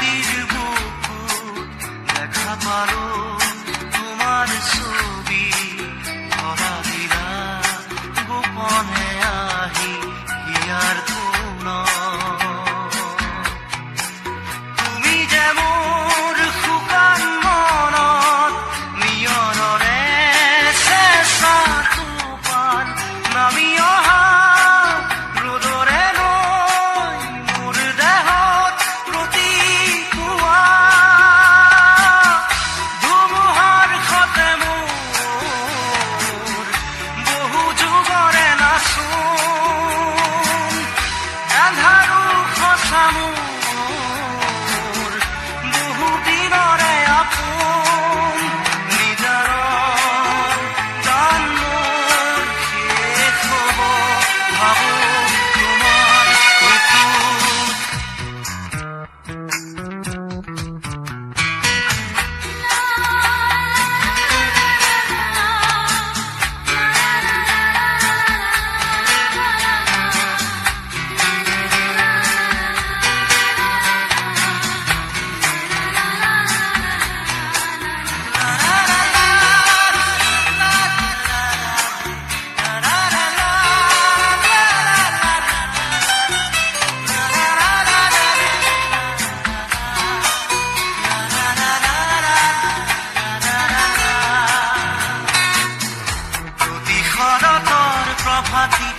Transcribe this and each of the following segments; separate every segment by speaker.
Speaker 1: திரும்ப too মহাজীব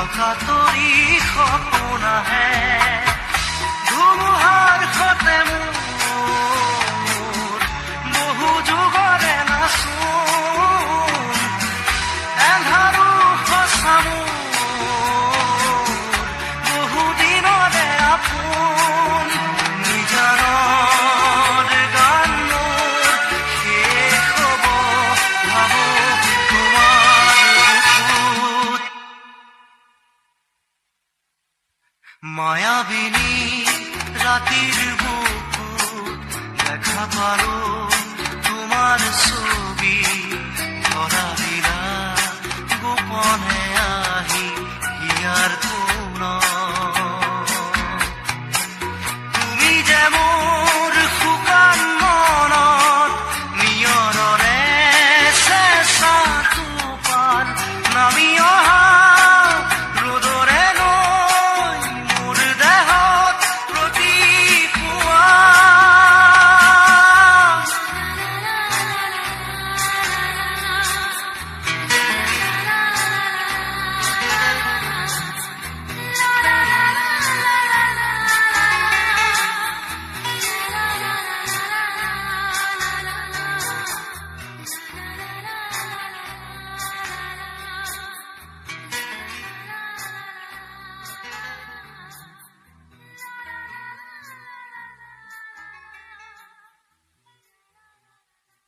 Speaker 1: থকা তৰি সপোন আহে। ধুমুহাৰ সতে মোৰ মায়াবিনী রাতের বুকু লেখা পারো।